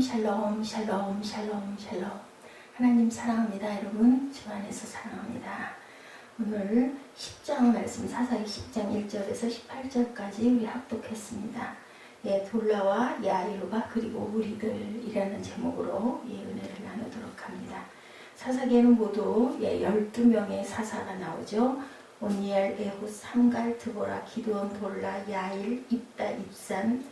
샬롬 샬롬 샬롬 샬롬. 하나님 사랑합니다 여러분. 주 안에서 사랑합니다. 오늘 10장 말씀 사사기 10장 1절에서 18절까지 우리 합독했습니다. 예, 돌라와 야이로가 그리고 우리들이라는 제목으로 예, 은혜를 나누도록 합니다. 사사기에는 모두 예, 12명의 사사가 나오죠. 온니엘, 에훗, 삼갈, 드보라, 기드온, 돌라, 야일, 입다, 입산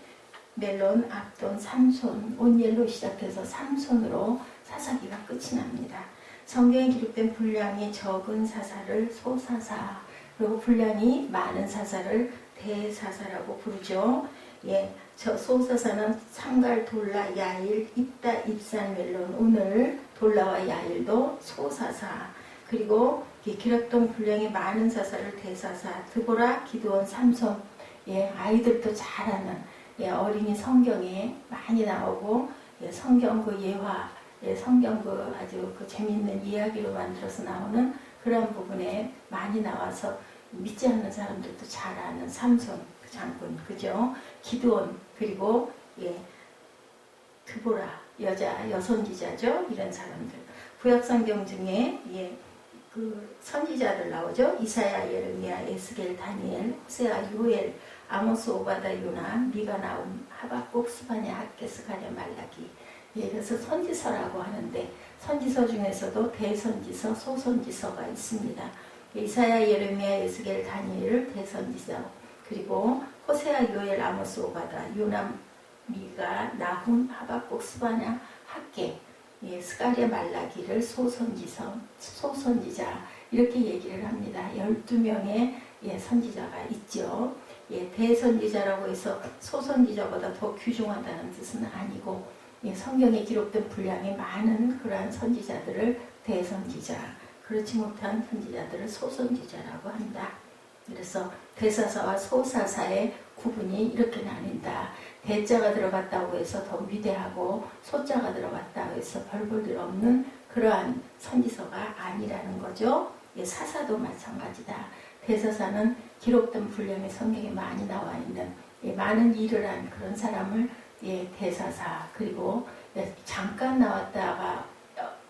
멜론, 압돈, 삼손, 온옐로 시작해서 삼손으로 사사기가 끝이 납니다. 성경에 기록된 분량이 적은 사사를 소사사, 그리고 분량이 많은 사사를 대사사라고 부르죠. 예, 저 소사사는 삼갈, 돌라, 야일, 입다, 입산, 멜론. 오늘 돌라와 야일도 소사사. 그리고 기록된 분량이 많은 사사를 대사사, 드보라, 기도원, 삼손. 예, 아이들도 잘 아는 예, 어린이 성경에 많이 나오고 예, 성경 그 예화, 예, 성경 그 아주 그 재밌는 이야기로 만들어서 나오는 그런 부분에 많이 나와서 믿지 않는 사람들도 잘 아는 삼손 그 장군, 그죠? 기드온 그리고 예, 드보라 여자 여선지자죠? 이런 사람들. 구약 성경 중에 예, 그 선지자들 나오죠? 이사야, 예레미야, 에스겔, 다니엘, 호세아, 요엘 아모스, 오바다, 요나, 미가 나온 하박국, 스바냐, 학계스, 가랴, 말라기 예, 그래서 선지서라고 하는데 선지서 중에서도 대선지서, 소선지서가 있습니다. 이사야, 예레미야, 에스겔, 다니엘 대선지서 그리고 호세아, 요엘, 아모스, 오바다, 요나, 미가, 나훔, 하박국, 스바냐, 학계 예, 스가랴, 말라기를 소선지서, 소선지자 이렇게 얘기를 합니다. 12명의 예, 선지자가 있죠. 예, 대선지자라고 해서 소선지자보다 더 귀중하다는 뜻은 아니고 예, 성경에 기록된 분량이 많은 그러한 선지자들을 대선지자 그렇지 못한 선지자들을 소선지자라고 한다. 그래서 대사사와 소사사의 구분이 이렇게 나뉜다. 대자가 들어갔다고 해서 더 위대하고 소자가 들어갔다고 해서 별볼일 없는 그러한 선지서가 아니라는 거죠. 예, 사사도 마찬가지다. 대사사는 기록된 분량의 성경에 많이 나와 있는 예, 많은 일을 한 그런 사람을 예, 대사사 그리고 예, 잠깐 나왔다가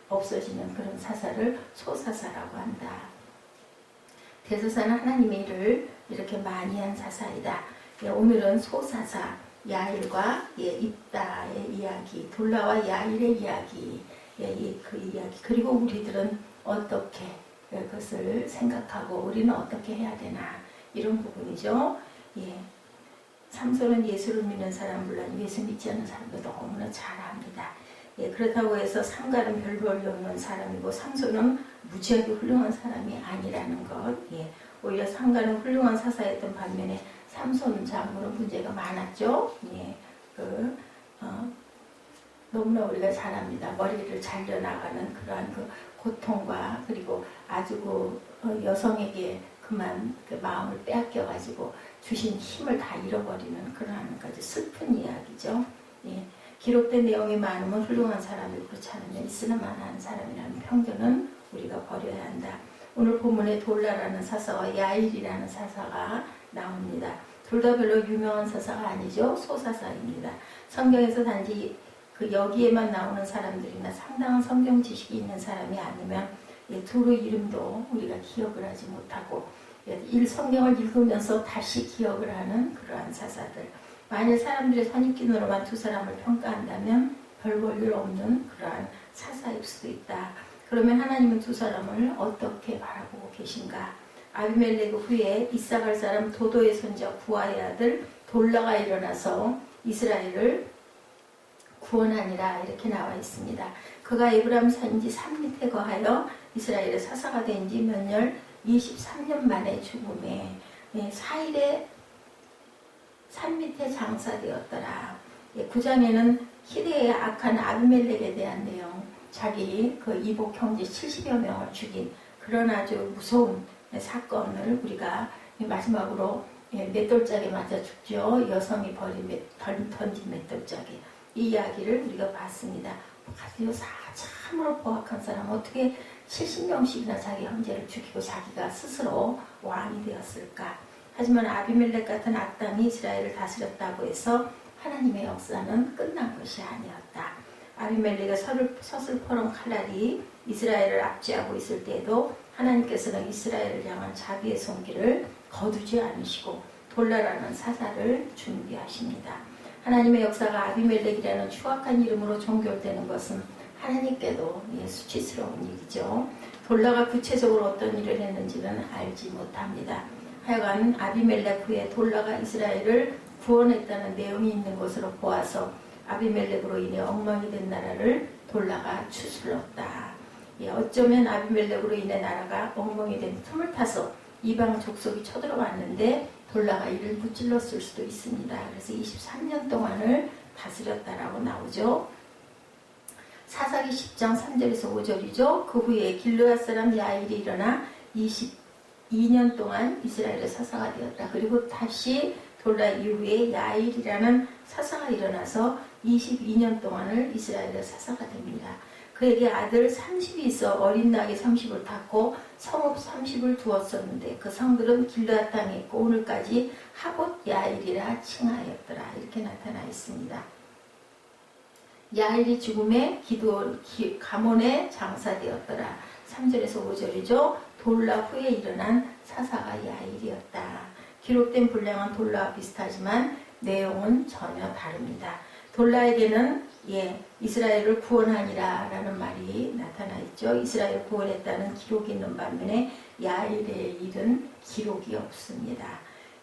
없어지는 그런 사사를 소사사라고 한다. 대사사는 하나님의 일을 이렇게 많이 한 사사이다. 예, 오늘은 소사사 야일과 예, 입다의 이야기, 돌라와 야일의 이야기, 예, 그 이야기 그리고 우리들은 어떻게 그것을 생각하고 우리는 어떻게 해야 되나 이런 부분이죠. 예. 삼손은 예수를 믿는 사람 물론 예수 믿지 않는 사람도 너무나 잘 압니다. 예, 그렇다고 해서 삼갈은 별 볼이 없는 사람이고 삼손은 무지하게 훌륭한 사람이 아니라는 것. 예, 오히려 삼갈은 훌륭한 사사였던 반면에 삼손 장군은 문제가 많았죠. 예, 그, 어, 너무나 우리가 잘 압니다. 머리를 잘려나가는 그러한 그 고통과 그리고 아주 그 어, 여성에게 그만 그 마음을 빼앗겨가지고 주신 힘을 다 잃어버리는 그러한 까지 슬픈 이야기죠. 예. 기록된 내용이 많으면 훌륭한 사람이 그렇지 않으면 있으나마한 사람이라는 편견은 우리가 버려야 한다. 오늘 본문에 돌라라는 사사와 야일이라는 사사가 나옵니다. 둘 다 별로 유명한 사사가 아니죠. 소사사입니다. 성경에서 단지 그 여기에만 나오는 사람들이나 상당한 성경 지식이 있는 사람이 아니면 예, 두루 이름도 우리가 기억을 하지 못하고 예, 일 성경을 읽으면서 다시 기억을 하는 그러한 사사들. 만일 사람들의 선입견으로만 두 사람을 평가한다면 별 볼일 없는 그러한 사사일 수도 있다. 그러면 하나님은 두 사람을 어떻게 바라보고 계신가? 아비멜레그 후에 이사갈 사람 도도의 손자 부하의 아들 돌라가 일어나서 이스라엘을 구원하니라 이렇게 나와 있습니다. 그가 에브람 산지 3밑에 거하여 이스라엘의 사사가 된 지 몇년 23년 만에 죽음에 4일에 예, 산 밑에 장사되었더라. 9장에는 예, 히데의 악한 아비멜렉에 대한 내용, 자기 그 이복 형제 70여 명을 죽인 그런 아주 무서운 사건을 우리가 마지막으로 예, 맷돌짝에 맞아 죽죠. 여성이 버린 맷, 던진 맷돌짝에. 이 이야기를 우리가 봤습니다. 아주 참으로 포악한 사람 어떻게 70명씩이나 자기 형제를 죽이고 자기가 스스로 왕이 되었을까? 하지만 아비멜렉 같은 악당이 이스라엘을 다스렸다고 해서 하나님의 역사는 끝난 것이 아니었다. 아비멜렉의 서슬퍼런 칼날이 이스라엘을 압제하고 있을 때에도 하나님께서는 이스라엘을 향한 자비의 손길을 거두지 않으시고 돌라라는 사사를 준비하십니다. 하나님의 역사가 아비멜렉이라는 추악한 이름으로 종결되는 것은 하나님께도 예, 수치스러운 일이죠. 돌라가 구체적으로 어떤 일을 했는지는 알지 못합니다. 하여간 아비멜렉 후에 돌라가 이스라엘을 구원했다는 내용이 있는 것으로 보아서 아비멜렉으로 인해 엉망이 된 나라를 돌라가 추슬렀다. 예, 어쩌면 아비멜렉으로 인해 나라가 엉망이 된 틈을 타서 이방 족속이 쳐들어왔는데 돌라가 이를 무찔렀을 수도 있습니다. 그래서 23년 동안을 다스렸다라고 나오죠. 사사기 10장 3절에서 5절이죠. 그 후에 길르앗 사람 야일이 일어나 22년 동안 이스라엘의 사사가 되었다. 그리고 다시 돌라 이후에 야일이라는 사사가 일어나서 22년 동안을 이스라엘의 사사가 됩니다. 그에게 아들 30이 있어 어린 나이 30을 탔고 성읍 30을 두었었는데 그 성들은 길르앗 땅에 있고 오늘까지 하봇 야일이라 칭하였더라 이렇게 나타나 있습니다. 야일이 죽음에 기도원 가몬에 장사되었더라 3절에서 5절이죠. 돌라 후에 일어난 사사가 야일이었다. 기록된 분량은 돌라와 비슷하지만 내용은 전혀 다릅니다. 돌라에게는 예, 이스라엘을 구원하니라 라는 말이 나타나 있죠. 이스라엘 구원했다는 기록이 있는 반면에 야일의 일은 기록이 없습니다.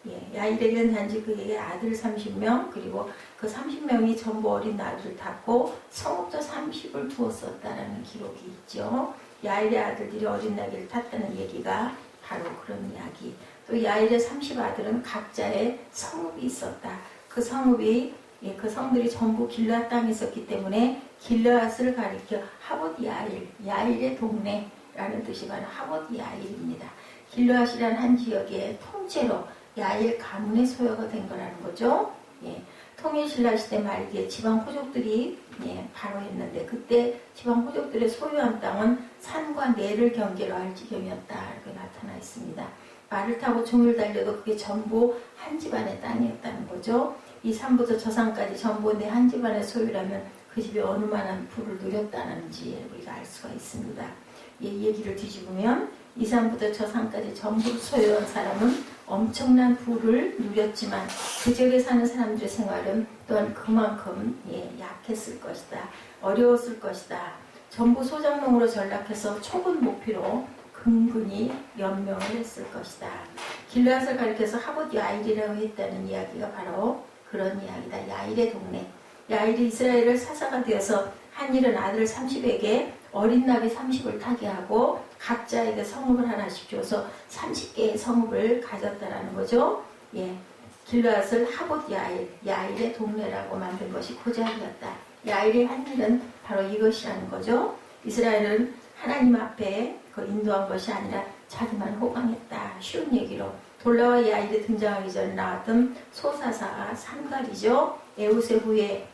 예, 야일에게는 단지 그에게 아들 30명 그리고 그 30명이 전부 어린 나귀를 탔고 성읍도 30을 두었었다라는 기록이 있죠. 야일의 아들들이 어린 나귀를 탔다는 얘기가 바로 그런 이야기. 또 야일의 30 아들은 각자의 성읍이 있었다. 그 성읍이 예, 그 성들이 전부 길르앗 땅에 있었기 때문에 길르앗을 가리켜 하봇 야일, 야일의 동네라는 뜻이 바로 하봇 야일입니다. 길르앗이란 한 지역의 통째로 야일 가문의 소유가 된 거라는 거죠. 예, 통일신라 시대 말기에 지방 호족들이 예, 바로 했는데 그때 지방 호족들의 소유한 땅은 산과 내를 경계로 할 지경이었다 이렇게 나타나 있습니다. 말을 타고 종을 달려도 그게 전부 한 집안의 땅이었다는 거죠. 이 산부터 저산까지 전부 내 한 집안의 소유라면 그 집이 어느 만한 부를 누렸다는지 우리가 알 수가 있습니다. 이 얘기를 뒤집으면 이 산부터 저 산까지 전부 소유한 사람은 엄청난 부를 누렸지만 그 지역에 사는 사람들의 생활은 또한 그만큼 예, 약했을 것이다. 어려웠을 것이다. 전부 소장농으로 전락해서 초분 목표로 근근히 연명을 했을 것이다. 길라앗을 가리켜서 하봇 야일이라고 했다는 이야기가 바로 그런 이야기다. 야일의 동네. 야일이 이스라엘을 사사가 되어서 한 일은 아들 30에게 어린 나귀 30을 타게 하고 각자에게 성읍을 하나씩 줘서 30개의 성읍을 가졌다라는 거죠. 예. 길앗을 하봇 야일, 야일의 동네라고 만든 것이 고작이었다. 야일의 한 일은 바로 이것이라는 거죠. 이스라엘은 하나님 앞에 그 인도한 것이 아니라 자기만 호강했다. 쉬운 얘기로 돌라와 야일이 등장하기 전에 나왔던 소사사가 삼갈이죠. 에우세 후에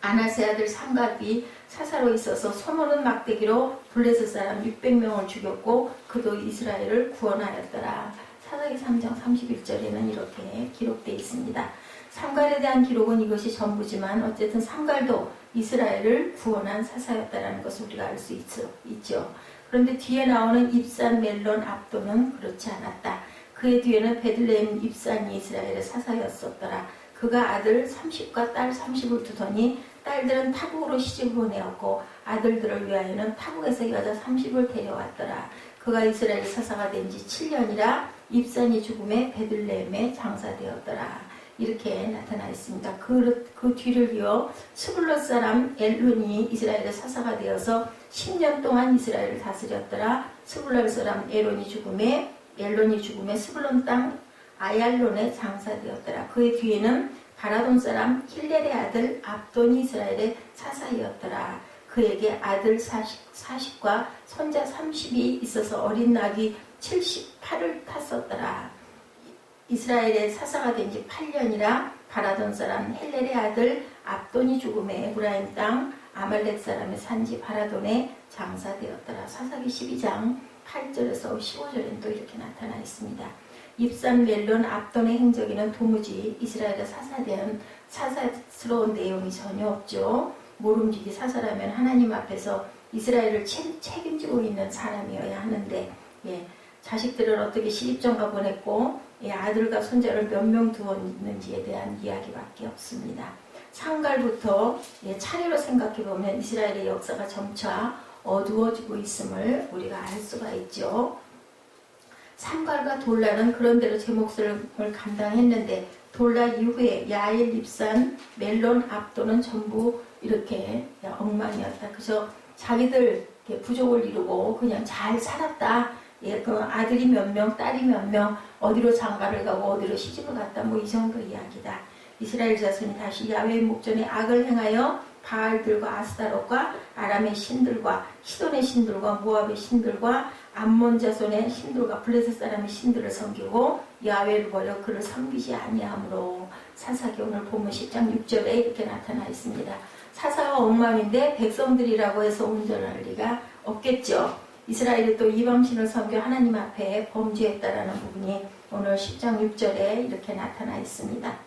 아나세 아들 삼갈이 사사로 있어서 소모는 막대기로 블레셋 사람 600명을 죽였고 그도 이스라엘을 구원하였더라. 사사기 3장 31절에는 이렇게 기록되어 있습니다. 삼갈에 대한 기록은 이것이 전부지만 어쨌든 삼갈도 이스라엘을 구원한 사사였다는 것을 우리가 알 수 있죠. 그런데 뒤에 나오는 입산 멜론 압도는 그렇지 않았다. 그의 뒤에는 베들레헴 입산이 이스라엘의 사사였었더라. 그가 아들 30과 딸 30을 두더니 딸들은 타국으로 시집을 보내었고 아들들을 위하여는 타국에서 여자 30을 데려왔더라. 그가 이스라엘 사사가 된 지 7년이라 입산이 죽음에 베들레헴에 장사되었더라. 이렇게 나타나 있습니다. 그, 그 뒤를 이어 스불러 사람 엘론이 이스라엘의 사사가 되어서 10년 동안 이스라엘을 다스렸더라. 스불러 사람 에론이 죽음에 엘론이 죽음에 스불론 땅 아얄론에 장사되었더라. 그의 뒤에는 바라돈 사람 힐렐의 아들 압돈이 이스라엘의 사사이었더라. 그에게 아들 40, 40과 손자 30이 있어서 어린 낙이 78을 탔었더라. 이스라엘의 사사가 된 지 8년이라 바라돈 사람 헬렐의 아들 압돈이 죽음에 에브라임 땅 아말렉 사람의 산지 바라돈에 장사되었더라. 사사기 12장 8절에서 15절엔 또 이렇게 나타나 있습니다. 입산 멜론 압돈의 행적에는 도무지 이스라엘의 사사대한 사사스러운 내용이 전혀 없죠. 모름지기 사사라면 하나님 앞에서 이스라엘을 채- 책임지고 있는 사람이어야 하는데 예, 자식들을 어떻게 시집전가 보냈고 예, 아들과 손자를 몇 명 두었는지에 대한 이야기밖에 없습니다. 상갈부터 예, 차례로 생각해 보면 이스라엘의 역사가 점차 어두워지고 있음을 우리가 알 수가 있죠. 삼갈과 돌라는 그런대로 제 몫을 감당했는데 돌라 이후에 야일, 립산, 멜론, 압도는 전부 이렇게 엉망이었다. 그래서 자기들 부족을 이루고 그냥 잘 살았다. 예, 그 아들이 몇 명, 딸이 몇 명, 어디로 장가를 가고 어디로 시집을 갔다. 뭐 이 정도 이야기다. 이스라엘 자손이 다시 야외의 목전에 악을 행하여 바알들과 아스타롯과 아람의 신들과 시돈의 신들과 모압의 신들과 암몬 자손의 신들과 블레셋 사람의 신들을 섬기고 야외를 버려 그를 섬기지 아니하므로 사사기 오늘 보면 10장 6절에 이렇게 나타나 있습니다. 사사가 엉망인데 백성들이라고 해서 온전할 리가 없겠죠. 이스라엘이 또 이방신을 섬겨 하나님 앞에 범죄했다라는 부분이 오늘 10장 6절에 이렇게 나타나 있습니다.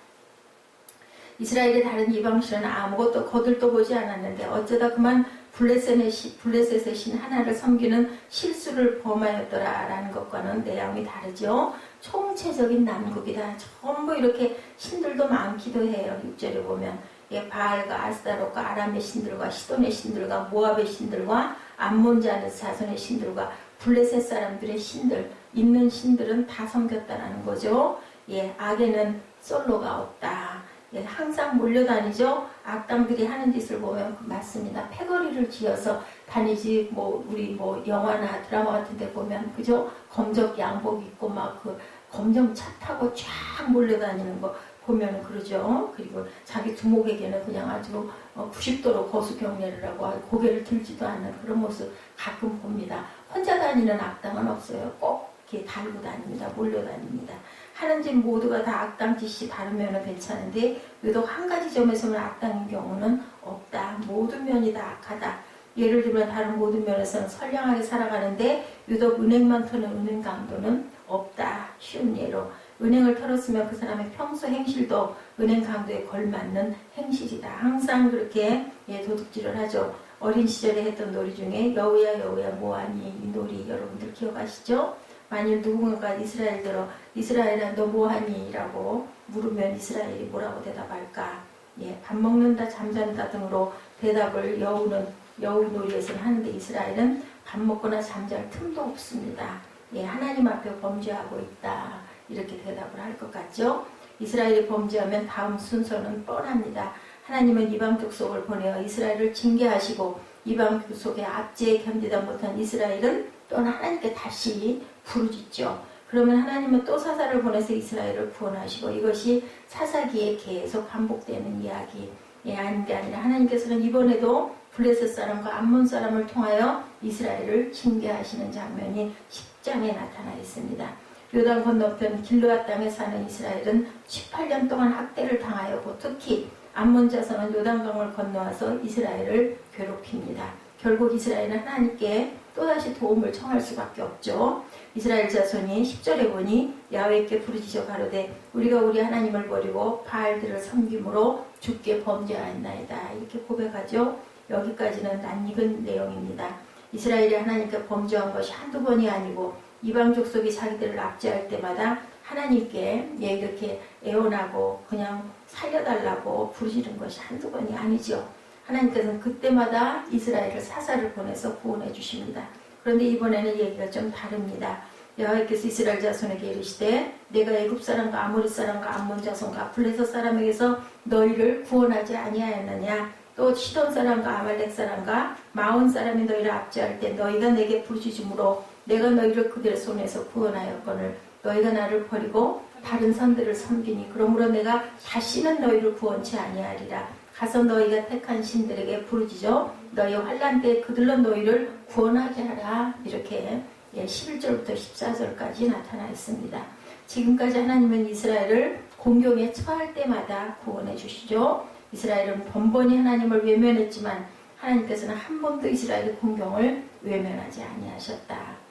이스라엘의 다른 이방신은 아무것도 거들떠 보지 않았는데 어쩌다 그만 블레셋의 신, 블레셋의 신 하나를 섬기는 실수를 범하였더라라는 것과는 내용이 다르죠. 총체적인 난국이다. 전부 이렇게 신들도 많기도 해요. 6절에 보면 예, 바알과 아스다롯과 아람의 신들과 시돈의 신들과 모압의 신들과 암몬자의 자손의 신들과 블레셋 사람들의 신들 있는 신들은 다 섬겼다라는 거죠. 예, 악에는 솔로가 없다. 예, 항상 몰려다니죠. 악당들이 하는 짓을 보면 맞습니다. 패거리를 지어서 다니지 뭐 우리 뭐 영화나 드라마 같은 데 보면 그죠? 검적 양복 입고 막 그 검정 차 타고 쫙 몰려다니는 거 보면 그러죠. 그리고 자기 두목에게는 그냥 아주 90도로 거수 경례를 하고 고개를 들지도 않는 그런 모습 가끔 봅니다. 혼자 다니는 악당은 없어요. 꼭 이렇게 달고 다닙니다. 몰려다닙니다. 하는 짓 모두가 다 악당 짓이 다르면 괜찮은데 유독 한 가지 점에서는 악당인 경우는 없다. 모든 면이 다 악하다. 예를 들면 다른 모든 면에서는 선량하게 살아가는데 유독 은행만 터는 은행 강도는 없다. 쉬운 예로 은행을 털었으면 그 사람의 평소 행실도 은행 강도에 걸맞는 행실이다. 항상 그렇게 예, 도둑질을 하죠. 어린 시절에 했던 놀이 중에 여우야 여우야 뭐하니 이 놀이 여러분들 기억하시죠? 만일 누군가가 이스라엘 들어 이스라엘아 너 뭐하니? 라고 물으면 이스라엘이 뭐라고 대답할까? 예, 밥 먹는다 잠잔다 등으로 대답을 여우는 여우 놀이에서는 하는데 이스라엘은 밥 먹거나 잠잘 틈도 없습니다. 예, 하나님 앞에 범죄하고 있다. 이렇게 대답을 할 것 같죠? 이스라엘이 범죄하면 다음 순서는 뻔합니다. 하나님은 이방 족속을 보내어 이스라엘을 징계하시고 이방 족속의 압제에 견디다 못한 이스라엘은 또는 하나님께 다시 부르짖죠. 그러면 하나님은 또 사사를 보내서 이스라엘을 구원하시고 이것이 사사기에 계속 반복되는 이야기 예, 아닌 게 아니라 하나님께서는 이번에도 블레셋 사람과 암몬 사람을 통하여 이스라엘을 징계하시는 장면이 10장에 나타나 있습니다. 요단 건너편 길르앗 땅에 사는 이스라엘은 18년 동안 학대를 당하였고 특히 암몬 자손은 요단강을 건너와서 이스라엘을 괴롭힙니다. 결국 이스라엘은 하나님께 또다시 도움을 청할 수밖에 없죠. 이스라엘 자손이 10절에 보니 야훼께 부르짖어 가로되 우리가 우리 하나님을 버리고 바알들을 섬김으로 죽게 범죄하였나이다. 이렇게 고백하죠. 여기까지는 낯익은 내용입니다. 이스라엘이 하나님께 범죄한 것이 한두 번이 아니고 이방 족속이 자기들을 압제할 때마다 하나님께 예, 이렇게 애원하고 그냥 살려달라고 부르짖는 것이 한두 번이 아니죠. 하나님께서는 그때마다 이스라엘을 사사를 보내서 구원해 주십니다. 그런데 이번에는 얘기가 좀 다릅니다. 여호와께서 이스라엘 자손에게 이르시되 내가 애굽 사람과 아모리 사람과 암몬 자손과 블레셋 사람에게서 너희를 구원하지 아니하였느냐 또 시돈 사람과 아말렉 사람과 마온 사람이 너희를 압제할 때 너희가 내게 부르짖음으로 내가 너희를 그들의 손에서 구원하였거늘 너희가 나를 버리고 다른 선들을 섬기니 그러므로 내가 다시는 너희를 구원치 아니하리라 가서 너희가 택한 신들에게 부르짖어 너희 환란 때 그들로 너희를 구원하게 하라 이렇게 11절부터 14절까지 나타나 있습니다. 지금까지 하나님은 이스라엘을 공경에 처할 때마다 구원해 주시죠. 이스라엘은 번번이 하나님을 외면했지만 하나님께서는 한 번도 이스라엘의 공경을 외면하지 아니하셨다.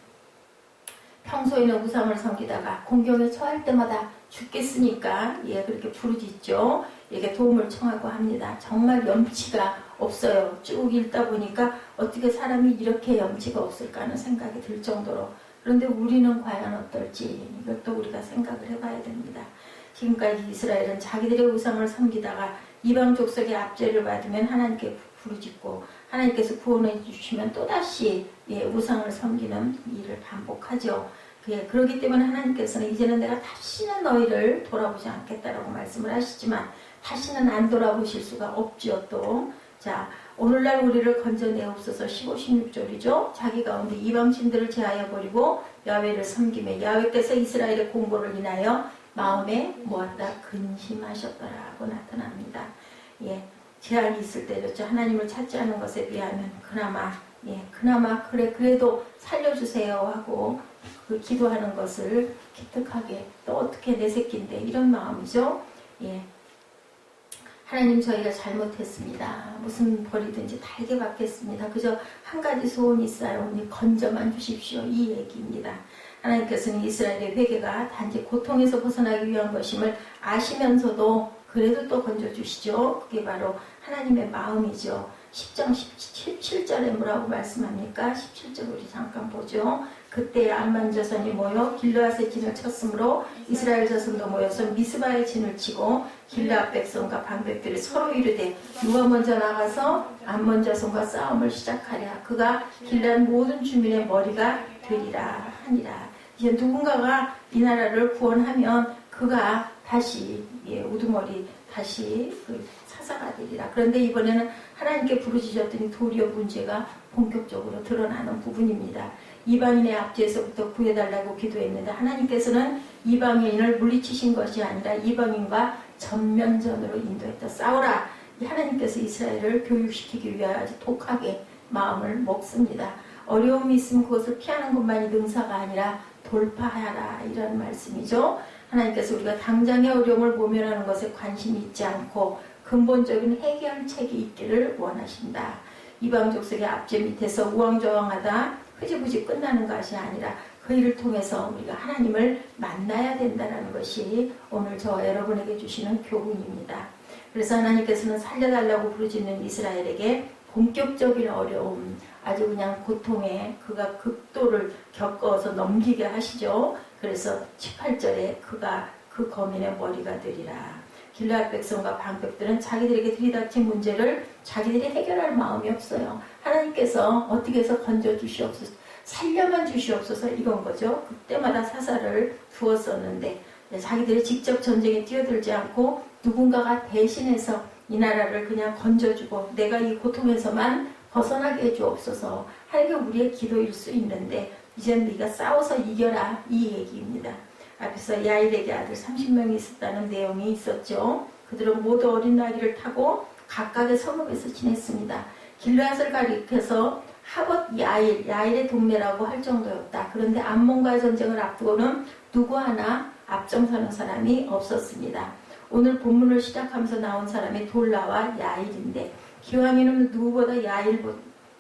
평소에는 우상을 섬기다가 공경에 처할 때마다 죽겠으니까 예 그렇게 부르짖죠. 이렇게 도움을 청하고 합니다. 정말 염치가 없어요. 쭉 읽다 보니까 어떻게 사람이 이렇게 염치가 없을까 하는 생각이 들 정도로 그런데 우리는 과연 어떨지 이것도 우리가 생각을 해봐야 됩니다. 지금까지 이스라엘은 자기들의 우상을 섬기다가 이방 족속의 압제를 받으면 하나님께 부르짖고 하나님께서 구원해 주시면 또다시 예, 우상을 섬기는 일을 반복하죠. 예, 그렇기 때문에 하나님께서는 이제는 내가 다시는 너희를 돌아보지 않겠다라고 말씀을 하시지만 다시는 안 돌아보실 수가 없죠 또. 자 오늘날 우리를 건져내옵소서 15, 16절이죠. 자기 가운데 이방신들을 제하여 버리고 야훼를 섬기며 야훼께서 이스라엘의 공고를 인하여 마음에 모았다 근심하셨더라고 나타납니다. 예, 제한이 있을 때였죠. 하나님을 찾지 않은 것에 비하면 그나마 예, 그나마 그래 그래도 살려주세요 하고 그 기도하는 것을 기특하게 또 어떻게 내 새끼인데 이런 마음이죠. 예. 하나님 저희가 잘못했습니다. 무슨 벌이든지 달게 받겠습니다. 그저 한 가지 소원이 있어요. 오니 건져만 주십시오. 이 얘기입니다. 하나님께서는 이스라엘의 회개가 단지 고통에서 벗어나기 위한 것임을 아시면서도 그래도 또 건져주시죠. 그게 바로 하나님의 마음이죠. 10장 17절에 뭐라고 말씀합니까? 17절 우리 잠깐 보죠. 그때 암만 자손이 모여 길르앗의 진을 쳤으므로 이스라엘 자손도 모여서 미스바의 진을 치고 길르앗 백성과 방백들이 서로 이르되 누가 먼저 나가서 암몬 자손과 싸움을 시작하랴 그가 길르앗 모든 주민의 머리가 되리라 하니라 이제 누군가가 이 나라를 구원하면 그가 다시 예, 우두머리 다시 그 사사가 되리라 그런데 이번에는 하나님께 부르짖었더니 도리어 문제가 본격적으로 드러나는 부분입니다. 이방인의 압제에서부터 구해달라고 기도했는데 하나님께서는 이방인을 물리치신 것이 아니라 이방인과 전면전으로 인도했다. 싸우라. 하나님께서 이스라엘을 교육시키기 위하여 아주 독하게 마음을 먹습니다. 어려움이 있으면 그것을 피하는 것만이 능사가 아니라 돌파하라 이런 말씀이죠. 하나님께서 우리가 당장의 어려움을 모면하는 것에 관심이 있지 않고 근본적인 해결책이 있기를 원하신다. 이방 족 속의 압제 밑에서 우왕좌왕하다 흐지부지 끝나는 것이 아니라 그 일을 통해서 우리가 하나님을 만나야 된다는 것이 오늘 저 여러분에게 주시는 교훈입니다. 그래서 하나님께서는 살려달라고 부르짖는 이스라엘에게 본격적인 어려움, 아주 그냥 고통에 그가 극도를 겪어서 넘기게 하시죠. 그래서 18절에 그가 그 거민의 머리가 되리라. 길라앗 백성과 방백들은 자기들에게 들이닥친 문제를 자기들이 해결할 마음이 없어요. 하나님께서 어떻게 해서 건져 주시옵소서, 살려만 주시옵소서 이건 거죠. 그때마다 사사를 두었었는데 자기들이 직접 전쟁에 뛰어들지 않고 누군가가 대신해서 이 나라를 그냥 건져주고 내가 이 고통에서만 벗어나게 해주옵소서 하는 우리의 기도일 수 있는데 이제는 네가 싸워서 이겨라 이 얘기입니다. 앞에서 야일에게 아들 30명이 있었다는 내용이 있었죠. 그들은 모두 어린 나귀를 타고 각각의 성읍에서 지냈습니다. 길라앗을 가리켜서 하봇 야일, 야일의 동네라고 할 정도였다. 그런데 암몬과의 전쟁을 앞두고는 누구 하나 앞장서는 사람이 없었습니다. 오늘 본문을 시작하면서 나온 사람이 돌라와 야일인데 기왕이면 누구보다 야일보,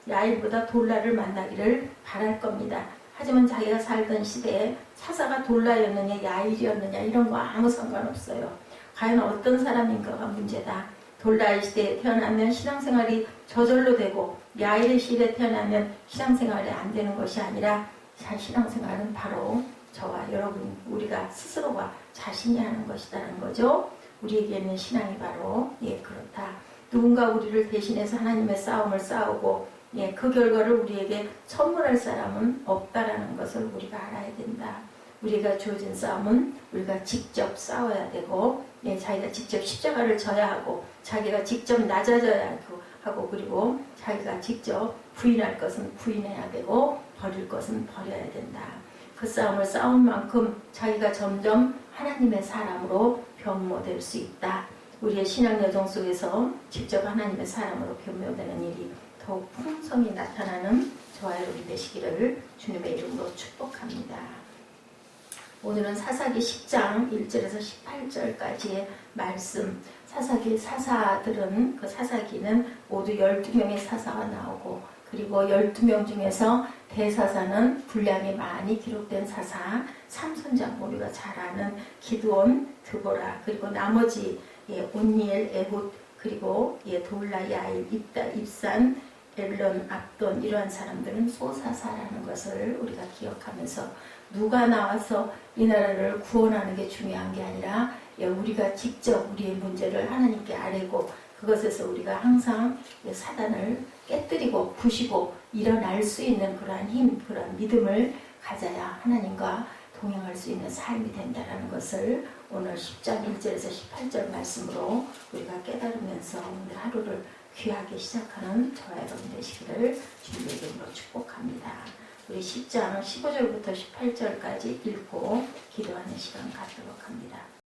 야일보다 돌라를 만나기를 바랄 겁니다. 하지만 자기가 살던 시대에 사사가 돌라였느냐 야일이었느냐 이런 거 아무 상관없어요. 과연 어떤 사람인가가 문제다. 돌라의 시대에 태어나면 신앙생활이 저절로 되고 야일의 시대에 태어나면 신앙생활이 안 되는 것이 아니라 신앙생활은 바로 저와 여러분 우리가 스스로가 자신이 하는 것이라는 거죠. 우리에게 있는 신앙이 바로 예 그렇다. 누군가 우리를 대신해서 하나님의 싸움을 싸우고 예, 그 결과를 우리에게 선물할 사람은 없다라는 것을 우리가 알아야 된다. 우리가 주어진 싸움은 우리가 직접 싸워야 되고 예, 자기가 직접 십자가를 져야 하고 자기가 직접 낮아져야 하고 그리고 자기가 직접 부인할 것은 부인해야 되고 버릴 것은 버려야 된다. 그 싸움을 싸운 만큼 자기가 점점 하나님의 사람으로 변모될 수 있다. 우리의 신앙 여정 속에서 직접 하나님의 사람으로 변모되는 일이 더욱 풍성히 나타나는 저와 여러분 되시기를 주님의 이름으로 축복합니다. 오늘은 사사기 10장 1절에서 18절까지의 말씀. 사사기 사사들은 그 사사기는 모두 12명의 사사가 나오고 그리고 12명 중에서 대사사는 분량이 많이 기록된 사사, 삼손장 우리가 잘 아는 기드온, 드보라 그리고 나머지 예, 온니엘, 에훗 그리고 예, 돌라, 야일, 입다, 입산, 엘론, 압돈 이러한 사람들은 소사사라는 것을 우리가 기억하면서 누가 나와서 이 나라를 구원하는 게 중요한 게 아니라 예, 우리가 직접 우리의 문제를 하나님께 아뢰고 그것에서 우리가 항상 예, 사단을 깨뜨리고 부시고 일어날 수 있는 그러한 힘, 그러한 믿음을 가져야 하나님과 동행할 수 있는 삶이 된다는 것을 오늘 10장 1절에서 18절 말씀으로 우리가 깨달으면서 오늘 하루를 귀하게 시작하는 저와 여러분 되시기를 주님의 이름으로 축복합니다. 우리 10장 15절부터 18절까지 읽고 기도하는 시간 갖도록 합니다.